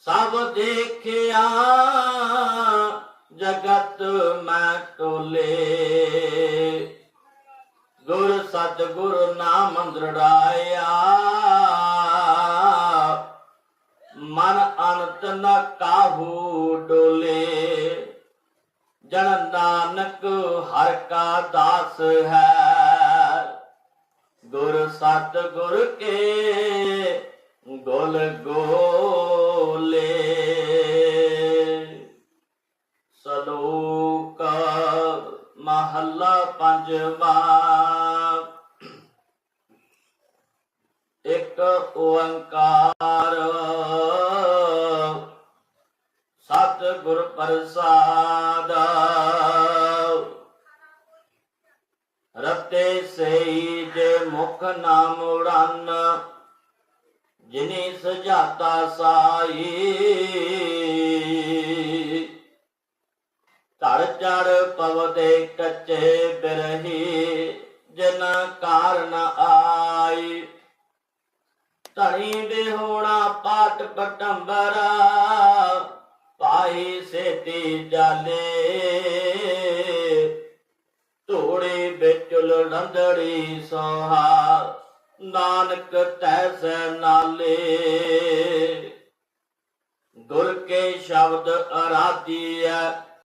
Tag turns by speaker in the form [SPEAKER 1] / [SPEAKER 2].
[SPEAKER 1] ਸਭ ਦੇਖਿਆ, ਜਗਤ ਮੈਂ ਟੋਲੇ। ਗੁਰ ਸਤ ਗੁਰ ਨਾਮ ਅੰਦਰਾਇਆ ਮਨ ਅਨੰਤ ਨ ਕਾਹੂ ਡੋਲੇ। ਜਨ ਨਾਨਕ ਹਰ ਕਾ ਦਾਸ ਹੈ। ਗੁਰ ਸਤ ਗੁਰ ਕੇ ਗੋਲ ਗੋ ਮਹੱਲਾ ਪੰਜਵਾ। ਇੱਕ ਓੰਕਾਰ। ਸਤ ਗੁਰ ਪ੍ਰਸਾਦ। ਰਤੇ ਸਹੀ ਜੇ ਮੁਖ ਨਾਮ ਉੜਨ ਜਿਨੀ ਸਜਾਤਾ ਸਾਈ। ਧੜ ਚੜ ਪਵਦੇ ਕੱਚੇ ਬਿਰਹੀ, ਜਨ ਕਾਰਨ ਆਈ। ਧਣੀ ਦੇ ਪਾਟ ਪਟੰਬਰ ਪਾਈ ਸੇਤੀ ਜਾਲੇ। ਧੂੜੀ ਵਿੱਚ ਲੰਦੜੀ ਸੋਹਾ, ਨਾਨਕ ਤੈਸ ਨਾਲੇ। ਗੁਰ ਕੇ ਸ਼ਬਦ ਅਰਾਧੀਐ